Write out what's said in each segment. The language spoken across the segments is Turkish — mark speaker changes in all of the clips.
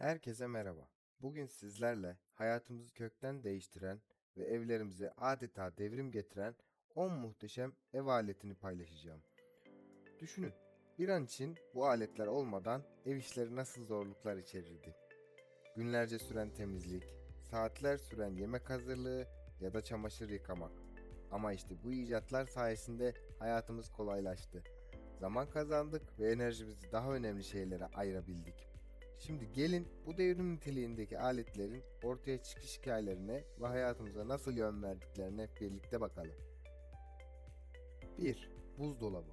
Speaker 1: Herkese merhaba. Bugün sizlerle hayatımızı kökten değiştiren ve evlerimize adeta devrim getiren 10 muhteşem ev aletini paylaşacağım. Düşünün, bir an için bu aletler olmadan ev işleri nasıl zorluklar içerirdi. Günlerce süren temizlik, saatler süren yemek hazırlığı ya da çamaşır yıkamak. Ama işte bu icatlar sayesinde hayatımız kolaylaştı. Zaman kazandık ve enerjimizi daha önemli şeylere ayırabildik. Şimdi gelin bu devrim niteliğindeki aletlerin ortaya çıkış hikayelerine ve hayatımıza nasıl yön verdiklerine birlikte bakalım. 1. Buzdolabı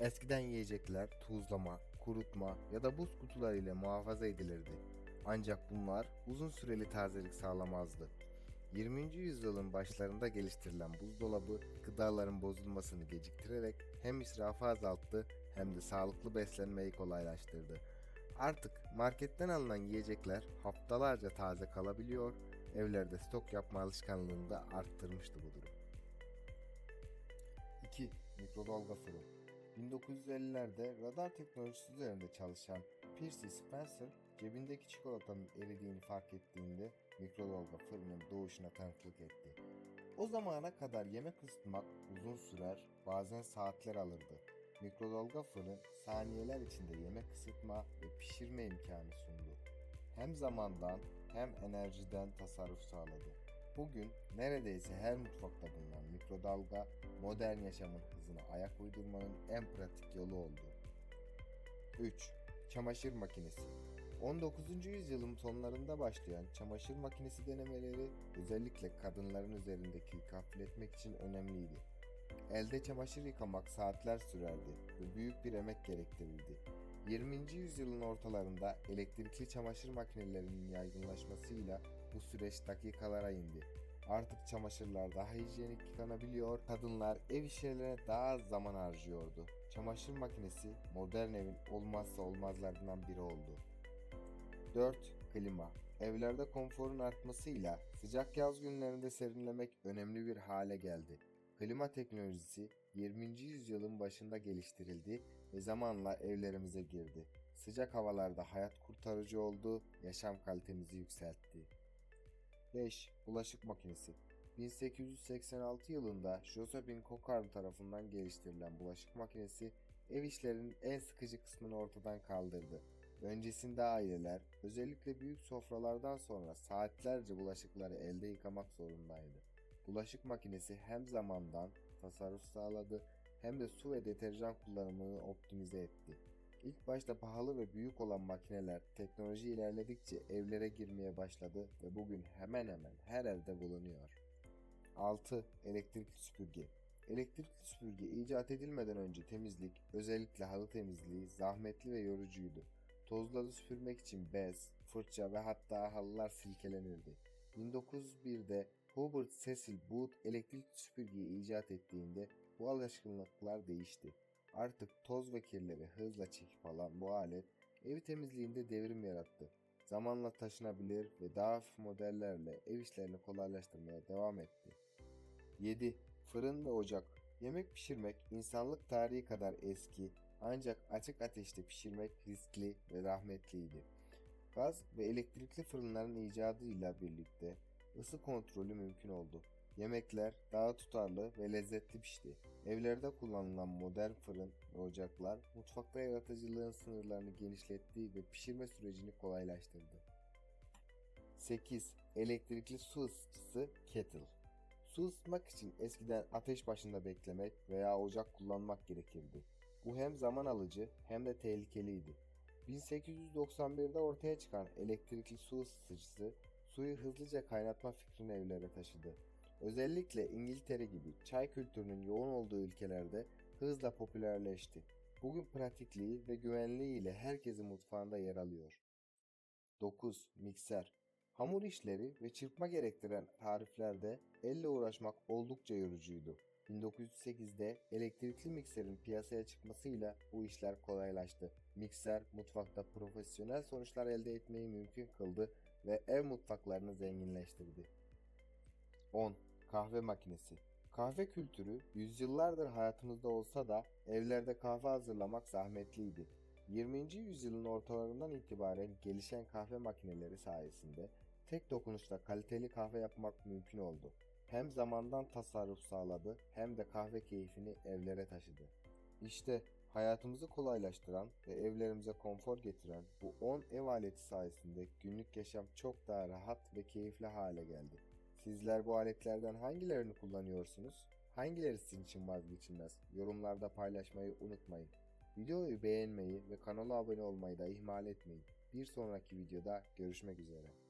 Speaker 1: Eskiden yiyecekler tuzlama, kurutma ya da buz kutuları ile muhafaza edilirdi. Ancak bunlar uzun süreli tazelik sağlamazdı. 20. yüzyılın başlarında geliştirilen buzdolabı gıdaların bozulmasını geciktirerek hem israfı azalttı hem de sağlıklı beslenmeyi kolaylaştırdı. Artık marketten alınan yiyecekler haftalarca taze kalabiliyor, evlerde stok yapma alışkanlığını da arttırmıştı bu durum. 2. Mikrodalga fırın 1950'lerde radar teknolojisi üzerinde çalışan Percy Spencer cebindeki çikolatanın eridiğini fark ettiğinde mikrodalga fırının doğuşuna tanıklık etti. O zamana kadar yemek ısıtmak uzun sürer, bazen saatler alırdı. Mikrodalga fırın saniyeler içinde yemek ısıtma ve pişirme imkanı sundu. Hem zamandan hem enerjiden tasarruf sağladı. Bugün neredeyse her mutfakta bulunan mikrodalga modern yaşamın hızına ayak uydurmanın en pratik yolu oldu. 3. Çamaşır makinesi 19. yüzyılın sonlarında başlayan çamaşır makinesi denemeleri özellikle kadınların üzerindeki yükü hafifletmek için önemliydi. Elde çamaşır yıkamak saatler sürerdi ve büyük bir emek gerektirirdi. 20. yüzyılın ortalarında elektrikli çamaşır makinelerinin yaygınlaşmasıyla bu süreç dakikalara indi. Artık çamaşırlar daha hijyenik yıkanabiliyor, kadınlar ev işlerine daha az zaman harcıyordu. Çamaşır makinesi modern evin olmazsa olmazlarından biri oldu. 4. Klima Evlerde konforun artmasıyla sıcak yaz günlerinde serinlemek önemli bir hale geldi. Klima teknolojisi 20. yüzyılın başında geliştirildi ve zamanla evlerimize girdi. Sıcak havalarda hayat kurtarıcı oldu, yaşam kalitemizi yükseltti. 5. Bulaşık makinesi 1886 yılında Josephine Cocard tarafından geliştirilen bulaşık makinesi ev işlerinin en sıkıcı kısmını ortadan kaldırdı. Öncesinde aileler özellikle büyük sofralardan sonra saatlerce bulaşıkları elde yıkamak zorundaydı. Bulaşık makinesi hem zamandan tasarruf sağladı hem de su ve deterjan kullanımını optimize etti. İlk başta pahalı ve büyük olan makineler teknoloji ilerledikçe evlere girmeye başladı ve bugün hemen hemen her evde bulunuyor. 6. Elektrikli süpürge Elektrikli süpürge icat edilmeden önce temizlik, özellikle halı temizliği zahmetli ve yorucuydu. Tozları süpürmek için bez, fırça ve hatta halılar silkelenirdi. 1901'de Hubert Cecil Booth elektrikli süpürgeyi icat ettiğinde bu alışkanlıklar değişti. Artık toz ve kirleri hızla çekip alan bu alet ev temizliğinde devrim yarattı. Zamanla taşınabilir ve daha hafif modellerle ev işlerini kolaylaştırmaya devam etti. 7. Fırın ve ocak Yemek pişirmek insanlık tarihi kadar eski ancak açık ateşte pişirmek riskli ve rahmetliydi. Gaz ve elektrikli fırınların icadıyla birlikte ısı kontrolü mümkün oldu. Yemekler daha tutarlı ve lezzetli pişti. Evlerde kullanılan modern fırın ve ocaklar mutfakta yaratıcılığın sınırlarını genişletti ve pişirme sürecini kolaylaştırdı. 8. Elektrikli su ısıtıcısı kettle. Su ısıtmak için eskiden ateş başında beklemek veya ocak kullanmak gerekirdi. Bu hem zaman alıcı hem de tehlikeliydi. 1891'de ortaya çıkan elektrikli su ısıtıcısı suyu hızlıca kaynatma fikrini evlere taşıdı. Özellikle İngiltere gibi çay kültürünün yoğun olduğu ülkelerde hızla popülerleşti. Bugün pratikliği ve güvenliği ile herkesin mutfağında yer alıyor. 9. Mikser Hamur işleri ve çırpma gerektiren tariflerde elle uğraşmak oldukça yorucuydu. 1908'de elektrikli mikserin piyasaya çıkmasıyla bu işler kolaylaştı. Mikser mutfakta profesyonel sonuçlar elde etmeyi mümkün kıldı ve ev mutfaklarını zenginleştirdi. 10. Kahve makinesi Kahve kültürü yüzyıllardır hayatımızda olsa da evlerde kahve hazırlamak zahmetliydi. 20. yüzyılın ortalarından itibaren gelişen kahve makineleri sayesinde tek dokunuşla kaliteli kahve yapmak mümkün oldu. Hem zamandan tasarruf sağladı hem de kahve keyfini evlere taşıdı. İşte hayatımızı kolaylaştıran ve evlerimize konfor getiren bu 10 ev aleti sayesinde günlük yaşam çok daha rahat ve keyifli hale geldi. Sizler bu aletlerden hangilerini kullanıyorsunuz? Hangileri sizin için vazgeçilmez? Yorumlarda paylaşmayı unutmayın. Videoyu beğenmeyi ve kanala abone olmayı da ihmal etmeyin. Bir sonraki videoda görüşmek üzere.